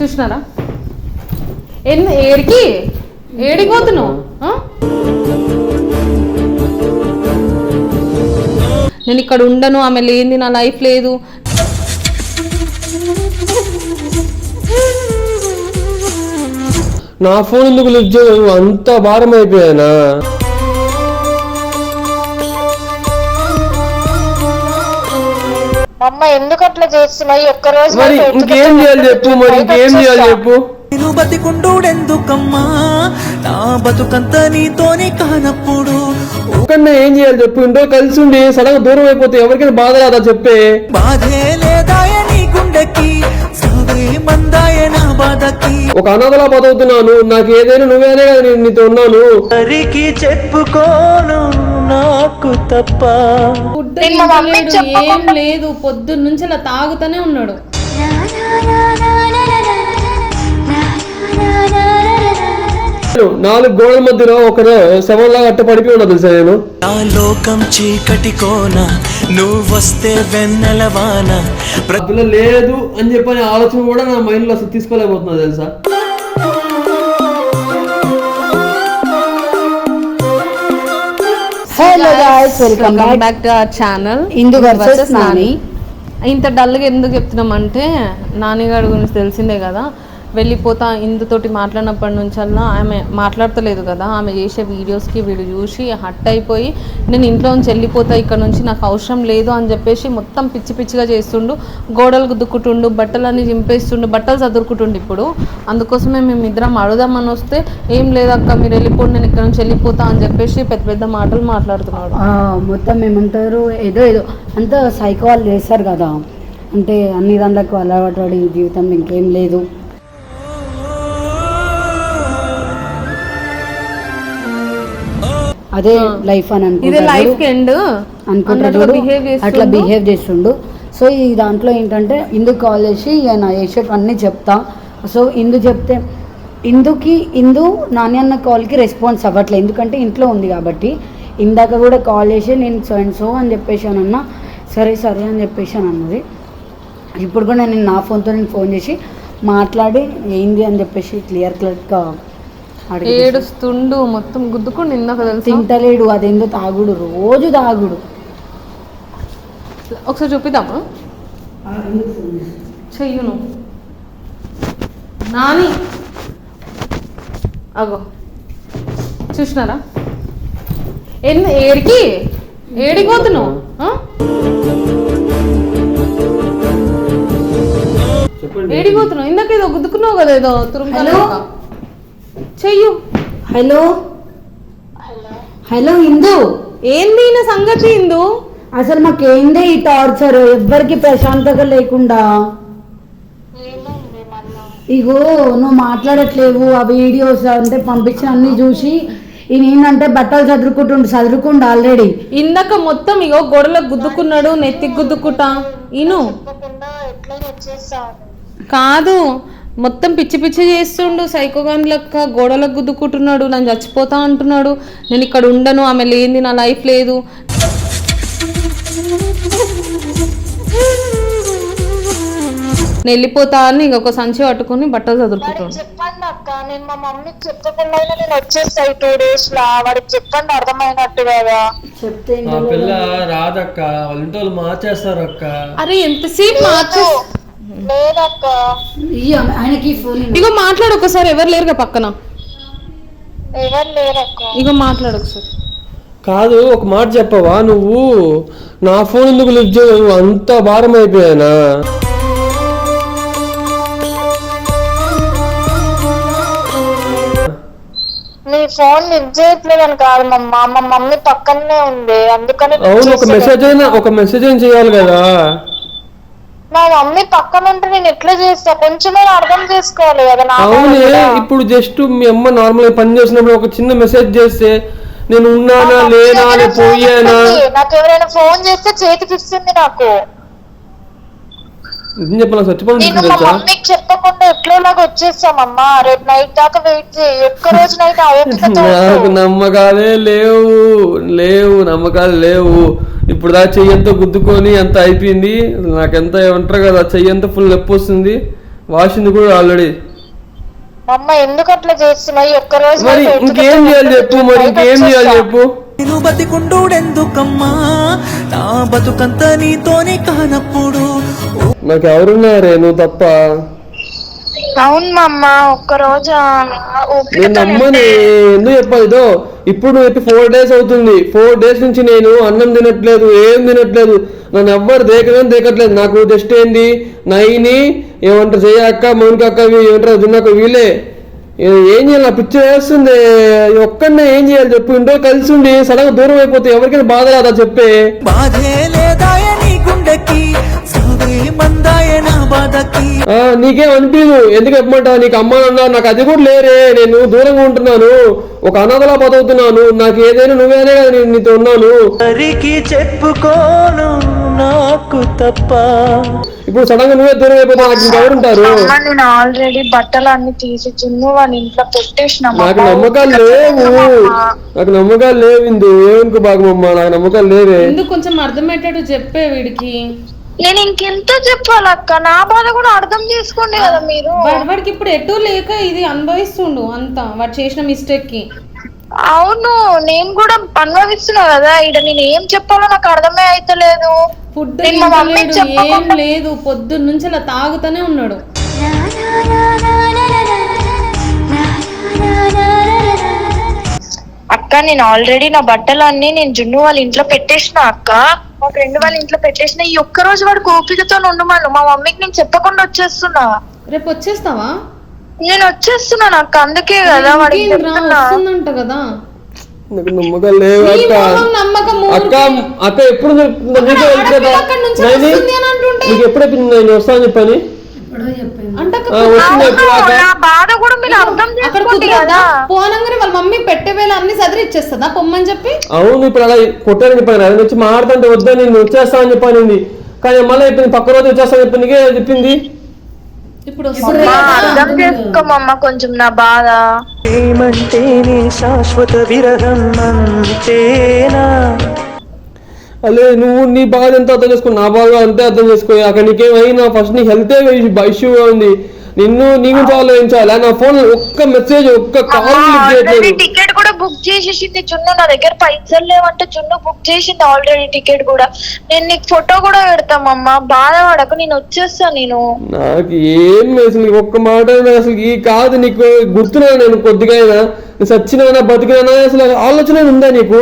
చూసినారా? ఎన్ని ఏడికి? ఏడికి నేను ఇక్కడ ఉండను ఆమె లేనిది నా లైఫ్ లేదు. నా ఫోన్ ఎందుకు లిఫ్ట్ చేయవు అంత భారం అయిపోయానా? అమ్మ ఎందుకు అట్లా చేస్తున్నావు? ఒక్క రోజు మరి ఇంకేం చేయాలి చెప్పు మరి ఇంకేం చేయాలి చెప్పు? నేను బతికుండోడెందుకమ్మా? నా బతుకంతా నీతోనే కానప్పుడు. ఒక్కడనే ఏం చేయాలి చెప్పు? ఇంట్లో కలిసి ఉండి సడన్ దూరం అయిపోతే ఎవరికైనా బాధ రాదా చెప్పే? బాధే లేదాయ నీ గుండెకి సావే మందాయ నా బాధకి. ఒక అనాథలా బతుకుతున్నాను నాకు ఏదైనా నువ్వేనే కదా నేను నీతో ఉన్నాను. సరికి చెప్పుకోను. నాకు తప్ప. ఏం లేదు పొద్దున్న నుంచి అలా తాగుతూనే ఉన్నాడు. నాలుగు గోడల మధ్యలో ఒక శవంలాగా అట్ట పడిపోయి ఉన్నా తెలుసా నేను? నా లోకం చీకటి కోన నువ్వొస్తే వెన్నెలవాన ఆ పిల్ల లేదు అని చెప్పని ఆలోచన కూడా నా మైండ్లో అసలు తీసుకోలేకపోతున్నా తెలుసా? Hello guys welcome back to our channel Indu versus Nani. ఇంత డల్గా ఎందుకు చెప్తున్నామంటే నానిగాడి గురించి తెలిసిందే కదా. వెళ్ళిపోతా ఇందుతోటి మాట్లాడినప్పటి నుంచల్లా ఆమె మాట్లాడతలేదు కదా. ఆమె చేసే వీడియోస్కి వీడు చూసి హట్ అయిపోయి నేను ఇంట్లో నుంచి వెళ్ళిపోతా ఇక్కడ నుంచి నాకు అవసరం లేదు అని చెప్పేసి మొత్తం పిచ్చి పిచ్చిగా చేస్తుండు. గోడలు గుద్దుకుంటుండు బట్టలన్నీ చింపేస్తుండు బట్టలు చదురుకుంటుండు ఇప్పుడు. అందుకోసమే మేము ఇద్దరం అడుగుదామని వస్తే ఏం లేదక్క మీరు వెళ్ళిపోండి నేను ఇక్కడ నుంచి వెళ్ళిపోతా అని చెప్పేసి పెద్ద పెద్ద మాటలు మాట్లాడుతున్నాడు. మొత్తం ఏమంటారు ఏదో ఏదో అంత సైకో వాళ్ళు చేస్తారు కదా. అంటే అన్ని దాంట్లకు అలవాటు పడి జీవితం ఇంకేం లేదు. అదే లైఫ్ అని అనుకుంటాడు బిహేవ్ అట్లా బిహేవ్ చేస్తుండు. సో ఈ దాంట్లో ఏంటంటే ఇందుకు కాల్ చేసి నా చేసేటి అన్నీ చెప్తా. సో ఇందు చెప్తే ఇందుకి ఇందు నాని అన్న కాల్కి రెస్పాన్స్ అవ్వట్లేదు ఎందుకంటే ఇంట్లో ఉంది కాబట్టి. ఇందాక కూడా కాల్ చేసి నేను సో అండ్ సో అని చెప్పేసాను అన్న. సరే సరే అని చెప్పేసాను అన్నది. ఇప్పుడు కూడా నేను నా ఫోన్తో నేను ఫోన్ చేసి మాట్లాడి ఏంది? అని చెప్పేసి క్లియర్ క్లియర్గా అడిగి ఏడుస్తుండు మొత్తం గుద్దుకుండు ఇందాక తెలుసు? తింటలేడు అదేందో తాగుడు రోజు తాగుడు. ఒకసారి చూపిద్దామా? చెయ్యును. నాని! అగో. చూసినారా? ఎన్ని ఏడికి? ఏడికి పోతున్నావు? ఏడికి పోతున్నావు? ఇందాక ఏదో గుద్దుకున్నావు కదా ఏదో? లెక్క. చెయ్యు. హలో. హలో. ఇందు. ఏంది ఈయన సంగతి ఇందు? అసలు మాకేందే ఈ టార్చర్? ఎవ్వరికి ప్రశాంతత లేకుండా. ఇగో నువ్వు మాట్లాడట్లేవు. ఆ వీడియోస్ అంటే పంపించిన అన్ని చూసి ఈయన ఏంటంటే బట్టలు చదురుకుంటుండు చదురుకుండు ఆల్రెడీ. ఇందాక మొత్తం ఇగో గొడవలకు గుద్దుకున్నాడు నెత్తికి గుద్దుకుంటా. వచ్చేస్తాను కాదు. మొత్తం పిచ్చి పిచ్చి చేస్తుండు. సైకోగాన్ లెక్క గోడలకు గుద్దుకుంటున్నాడు నన్ను చచ్చిపోతా అంటున్నాడు. నేను ఇక్కడ ఉండను ఆమె లేనిది నా లైఫ్ లేదు. నేను వెళ్ళిపోతా అని ఇంకొక సంచి పట్టుకొని బట్టలు చదువుకుంటాడు చెప్పండి అక్క నేను మా మమ్మీకి చెప్పకుండా నేను వచ్చేస్తా ఈ టూ డేస్ లా. వాడికి చెప్పండి అర్థమైనట్టు కదా. చెప్తే ఆ పిల్ల రాదక్క వాళ్ళ ఇంట్లో వాళ్ళు మార్చేస్తారు అక్క. అరే ఎంతసేపు మార్చే లేదక్క ఈ ఆయనకి ఫోన్ ఇగో మాట్లాడు ఒకసారి ఎవరు లేరుగా పక్కన? ఇగో మాట్లాడు ఒకసారి. కాదు ఒక మాట చెప్పవా? నువ్వు నా ఫోన్ ఎందుకు లిఫ్ట్ చేయవు అంత భారం అయిపోయానా? నీ ఫోన్ లిఫ్ట్ చేయట్లేదని కాదు మమ్మ. మా మమ్మీ పక్కనే ఉంది. అందుకని అవును ఒక. మెసేజ్ అయినా ఒక మెసేజ్ అయినా చేయాలి కదా. మా మమ్మీ పక్కన ఉంటే నేను ఎట్లా చేస్తా కొంచెమైనా అర్థం చేసుకోవాలి కదా నా అవునే. ఇప్పుడు జస్ట్ మీ అమ్మ నార్మల్ పని చేసినప్పుడు ఒక చిన్న మెసేజ్ చేస్తే నేను ఉన్నానా లేనా పోయానా. నాకు ఎవరైనా ఫోన్ చేస్తే చేతికి ఇస్తుంది నాకు నిజం చెప్పాలి? నేను చచ్చిపోతుంది మా తెలుసా? మమ్మీకి చెప్పకుండా ఎట్లోలాగా వచ్చేస్తామమ్మా రేపు నైట్ దాకా వెయిట్ చేయి. ఒక్క రోజు నైట్ ఓపికతో నాకు. నమ్మకాలే లేవు. లేవు నమ్మకాలు లేవు. ఇప్పుడు దా చెయ్యంతా గుద్దుకొని అంత అయిపోయింది. నాకెంత ఏమంటారు కదా చెయ్యంతా ఫుల్ నొప్పి వస్తుంది. వాసింది కూడా ఆల్రెడీ. అమ్మ ఎందుకు అట్లా చేస్తున్నావు? ఈ ఒక్క రోజు మరి ఇంకేం చేయాలి చెప్పు మరి ఇంకేం చేయాలి చెప్పు. నేను బతికుండూడెందుకమ్మా? నా బతుకంతా నీతోనే కానప్పుడు. నాకు ఎవరున్నారే నువ్వు తప్ప? అవును మా అమ్మ ఒక్క రోజు నేను నమ్మని ఎందుకు చెప్పాలి ఇదో? ఇప్పుడు నువ్వు చెప్పి ఫోర్ డేస్ అవుతుంది. ఫోర్ డేస్ నుంచి నేను అన్నం తినట్లేదు ఏం తినట్లేదు. నన్ను ఎవ్వరు దేకనే దేకట్లేదు. నాకు జస్ట్ ఏంది? నైని ఏమంటారు జయ అక్క మౌనిక అక్క వీ- ఏమంటారు జున్నక్క వీళ్ళే. ఏ- చేయాలి? నా పిచ్చి వేస్తుంది ఒక్కడనే ఏం చేయాలి చెప్పు. ఇంట్లో కలిసి ఉండి సడన్ దూరం అయిపోతే ఎవరికైనా బాధ రాదా చెప్పే? నీకేం అనిపించదు. ఎందుకు చెప్పమంటావు నీకు అమ్మ నాన్న నాకు అది కూడా లేరే. నేను దూరంగా ఉంటున్నాను. ఒక అనాథలా బతుకుతున్నాను నాకు ఏదైనా నువ్వేనే కదా నీతో ఉన్నాను. సరికి చెప్పుకోను. నాకు తప్ప. ఇప్పుడు సడన్గా నువ్వే దూరం అయిపోతే నాకు అమ్మ నేను ఆల్రెడీ బట్టలు అన్ని తీసి చున్ను వాళ్ళ ఇంట్లో పెట్టేసిన నాకు నమ్మకాలు లేవు. నాకు నమ్మకాలు లేవు ఇందు. ఏమనుకో బాగమమ్మ నాకు నమ్మకాలు లేవే. ఎందుకు కొంచెం అర్థమయ్యేటట్టు చెప్పే వీడికి. నేను ఇంకెంత చెప్పాలక్క? నా బాధ కూడా అర్థం చేసుకోండి కదా మీరు. వాడి వాడికి ఇప్పుడు ఎటు లేక ఇది అనుభవిస్తుండు అంతా. వాడు చేసిన మిస్టేక్కి. అవును నేను కూడా అనుభవిస్తున్నా కదా. ఇక్కడ నేను ఏం చెప్పాలో నాకు అర్థమే అయితలేదు. ఫుడ్ ఏం లేదు పొద్దున్న నుంచి అలా తాగుతూనే ఉన్నాడు. అక్క నేను ఆల్రెడీ నా బట్టలు అన్ని నేను జున్ను వాళ్ళ ఇంట్లో పెట్టేసిన అక్క. మా ఫ్రెండ్ వాళ్ళ ఇంట్లో పెట్టేసిన. ఈ ఒక్క రోజు వాడు ఓపికతో ఉండమను మా మమ్మీకి నేను చెప్పకుండా వచ్చేస్తున్నా. రేపు వచ్చేస్తావా? నేను వచ్చేస్తున్నాను అక్క. అందుకే కదా వాడికి చెప్తున్నా. కదా. నాకు నమ్మకాలు లేవు అక్క. నమ్మకం అక్క అక్క ఎప్పుడు నీకే ఎప్పుడు చెప్పింది నేను వస్తాను చెప్పని? పోనంగానే వాళ్ళ మమ్మీ పెట్టే వేళ అన్ని సదిరి ఇచ్చేస్తుందా? పొమ్మని చెప్పి. అవును ఇప్పుడు అలా కొట్టారని చెప్పాను అది వచ్చి మాట్లాడుతుంటే వద్దని నేను వచ్చేస్తా అని చెప్పానింది కానీ మళ్ళీ చెప్పింది పక్క రోజు వచ్చేస్తా చెప్పింది. ఇప్పుడు అర్థం చేసుకోమమ్మ కొంచెం నా బాధ. ఏమంటేనే శాశ్వత విరహం అంతేనా? అలే నువ్వు నీ బాధ ఎంత అర్థం చేసుకో? నా బాధ అంతే అర్థం చేసుకో. అక్కడ నీకేమైనా ఫస్ట్ నీ హెల్తే ఇష్యూగా ఉంది. నిన్ను నీ గురించి ఆలోచించాలి. నా ఫోన్ ఒక్క మెసేజ్ ఒక్క కాల్ టికెట్ కూడా బుక్ చేసేసింది చున్ను. నా దగ్గర పైసలు లేవంటే చున్ను బుక్ చేసింది ఆల్రెడీ టికెట్ కూడా. నేను నీకు ఫోటో కూడా పెడతామమ్మా. బాధపడకు నేను వచ్చేస్తా నేను. నాకు ఏం అసలు ఒక్క మాట అసలు ఈ కాదు నీకు గుర్తున్నా నేను కొద్దిగా అయినా. నేను సచ్చినా బతికినా అసలు ఆలోచన ఉందా నీకు?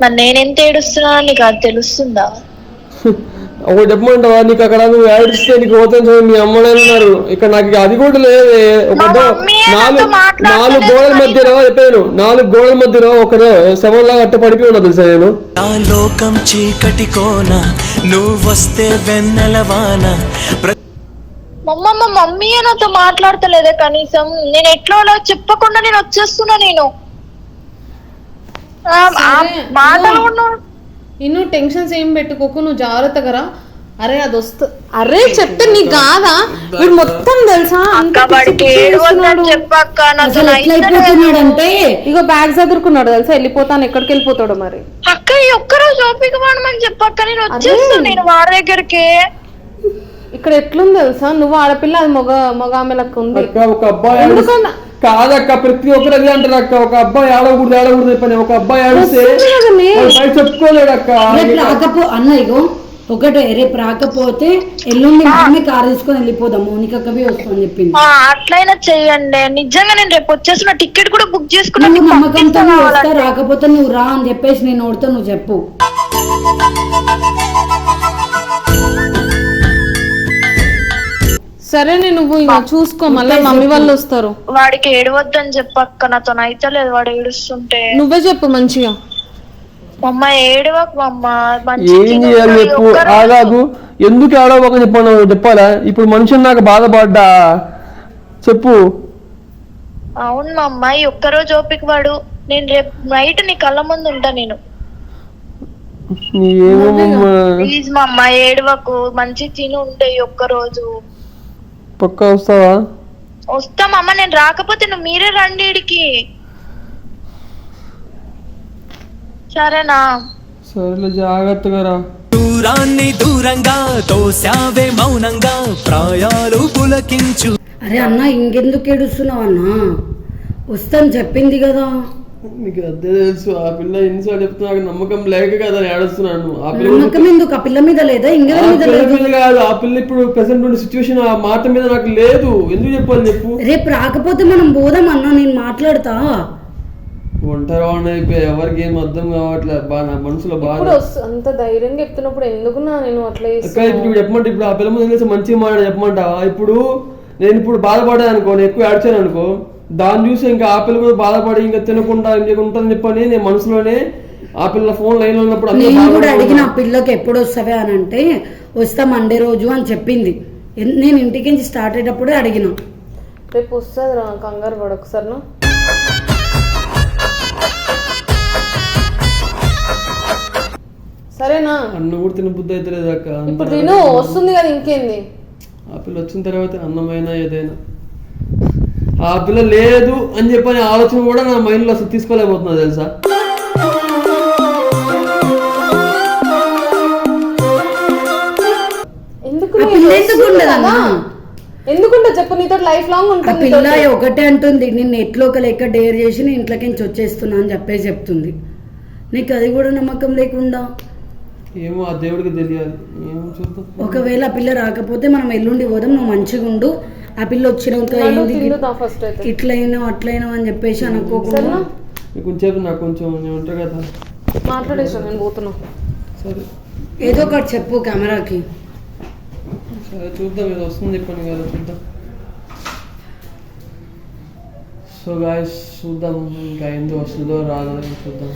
మరి నేను ఎంత ఏడుస్తున్నా నీకు అది తెలుస్తుందా? ఒకటి చెప్పమంటావా నీకు అక్కడ నువ్వు ఏడిస్తే నీకు పోతాను చూడు మీ అమ్మనే ఉన్నారు ఇక్కడ నాకు ఇక అది కూడా లేదే. ఒక నాలుగు నాలుగు గోడల. మధ్యలో చెప్పాను. నాలుగు గోడల మధ్యలో ఒక శవంలాగా అట్ట పడిపోయి ఉన్నా తెలుసా నేను? నా లోకం చీకటి కోన నువ్వు వస్తే వెన్నెలవాన మమ్మ మా మమ్మీ నాతో మాట్లాడతలేదే కనీసం. నేను ఎట్లా చెప్పకుండా నేను వచ్చేస్తున్నా నేను. సరే, మాటలు ఇన్ను టెన్షన్స్ ఏం పెట్టుకోకు నువ్వు జాగ్రత్తగా రా. అరే అది వస్తు అరే చెప్తే నీకు కాదా? వీడు మొత్తం తెలుసా? అయిపోతున్నాడంటే ఇగో బ్యాగ్ చదువుకున్నాడు తెలుసా? వెళ్ళిపోతాను ఎక్కడికి వెళ్ళిపోతాడు మరి. అక్క ఈ ఒక్కరోజు ఓపిక పడమని చెప్పక్క నేను వచ్చేస్తాను నేను వాడి దగ్గరికి. ఇక్కడ ఎట్లుంది తెలుసా? నువ్వు ఆడపిల్ల అది మగ మగ ఆమె లెక్క ఉంది. అక్క ఒక అబ్బాయి ఎందుకన్నా? ఏడుస్తే- కాదక్క ప్రతి ఒక్కరు అదే అంటారు అక్క ఒక అబ్బాయి ఆడకూడదు ఆడకూడదు చెప్పని ఒక అబ్బాయి. వాడు పై చెప్పుకోలేడు అక్క రాకపో అన్న ఇగో ఒకటే రేపు రాకపోతే ఎల్లుండి మనమే కార్ తీసుకొని వెళ్ళిపోదాం మౌనిక కవి వస్తామని చెప్పింది ఆ, అట్లయినా చెయ్యండి నిజంగా నేను రేపు వచ్చేసిన టికెట్ కూడా బుక్ చేసుకున్నా నువ్వు నమ్మకంతో వస్తా. రాకపోతే నువ్వు రా అని చెప్పేసి నేను ఓడితే నువ్వు చెప్పు సరేనే నువ్వు ఇక చూసుకో మళ్ళీ మమ్మీ వాళ్ళు వస్తారు. వాడికి ఏడవద్దని చెప్పక్క నాతో అయితే లేదు వాడు ఏడుస్తుంటే. నువ్వే చెప్పు మంచిగా. మమ్మ ఏడవకు మమ్మ ఏం చేయాలి చెప్పు? ఎందుకు ఆడవక చెప్పాను చెప్పాలా? ఇప్పుడు మనిషి నాకు బాధపడ్డా. చెప్పు. అవును మా అమ్మ ఈ ఒక్కరోజు ఓపిక వాడు. నేను రేపు నైట్ నీ కళ్ళ ముందు ఉంటా నేను. ఏమమ్మా ప్లీజ్ మా అమ్మ ఏడవకు. మంచి తిని ఉంటే ఈ ఒక్కరోజు. పక్క వస్తావా? వస్తామమ్మ నేను రాకపోతే నువ్వు మీరే రండి ఈడికి సరేనా? సరేలే జాగ్రత్తగా రా. దూరాన్ని దూరంగా తోసావే మౌనంగా ప్రాయాలు పులకించు. అరే అన్న ఇంకెందుకు ఏడుస్తున్నావు అన్నా? వస్తాను చెప్పింది కదా. నీకు అదే తెలుసు ఆ పిల్ల ఎన్నిసార్లు చెప్తున్నా నమ్మకం లేక కదా ఏడుస్తున్నాను. ఆ పిల్ల నమ్మకం ఎందుకు? ఆ పిల్ల మీద లేదా? ఆ ఇంకెవరి మీద పిల్ల లేదు? మీద కాదు ఆ పిల్ల ఇప్పుడు ప్రెసెంట్ ఉన్న సిచ్యువేషన్ ఆ మాట మీద నాకు లేదు. ఎందుకు చెప్పాలి చెప్పు? రేపు రాకపోతే మనం పోదాం అన్నా నేను మాట్లాడతా. ఒంటరి వాడిని అయిపోయి ఎవరికి ఏం అర్థం కావట్లేదు బా నా మనసులో బాధ. ఇప్పుడు వస్తు- అంత ధైర్యంగా చెప్తున్నప్పుడు ఎందుకు నా నేను అట్లా అక్క చేస్తున్నా? ఇప్పుడు చెప్పమంటే ఇప్పుడు ఆ పిల్ల ముందు వదిలేసి మంచిగా మాట చెప్పమంటావా? ఇప్పుడు నేను ఇప్పుడు బాధపడాను అనుకో నేను ఎక్కువ ఏడ్చాను అనుకో దాన్ని చూసి ఇంకా ఆ పిల్ల కూడా బాధపడి ఇంకా తినకుండా ఇంకా ఉంటుందని చెప్పని నేను మనసులోనే ఆ పిల్ల ఫోన్ లైన్లో ఉన్నప్పుడు నేను కూడా. అడిగిన ఆ పిల్లకి ఎప్పుడు వస్తావే అని అంటే వస్తా మండే రోజు అని చెప్పింది. నేను ఇంటికి నుంచి స్టార్ట్ అయ్యేటప్పుడే అడిగిన. రేపు వస్తుంది రా కంగారు పడకు సరేనా సరేనా? అన్నం కూడా తిన బుద్ధి అయితే లేదు అక్క ఇప్పుడు తిను వస్తుంది కదా ఇంకేంది? ఆ పిల్ల వచ్చిన తర్వాత అన్నమైనా ఏదైనా. ఆ పిల్ల లేదు అని చెప్పని ఆలోచన కూడా నా మైండ్లో అసలు తీసుకోలేకపోతున్నా తెలుసా? ఎందుకుంటా చెప్పు నీతో లైఫ్ లాంగ్ ఉంటుంది పిల్ల. ఒకటే అంటుంది నిన్ను ఎట్లో ఒక లెక్క డేర్ చేసి నేను ఇంట్లోకి నుంచి వచ్చేస్తున్నా అని చెప్పేసి చెప్తుంది. నీకు అది కూడా నమ్మకం లేకుండా? ఏమో ఆ దేవుడికి తెలియాలి. ఒకవేళ ఆ పిల్ల రాకపోతే మనం ఎల్లుండి పోదాం నువ్వు మంచిగా ఉండు ఆ పిల్ల వచ్చినాక ఏంది? ఇట్లయినా అట్లయినా అని చెప్పేసి అనుకోకుండా కొంచెం నాకు కొంచెం నేను ఉంటా కదా. మాట్లాడేసా నేను పోతున్నా. సరే. ఏదో ఒకటి చెప్పు కెమెరాకి. సరే చూద్దాం ఏదో వస్తుంది చెప్పండి కదా చూద్దాం. సో గాయస్ చూద్దాం ఇంకా ఏందో వస్తుందో రాదో చూద్దాం.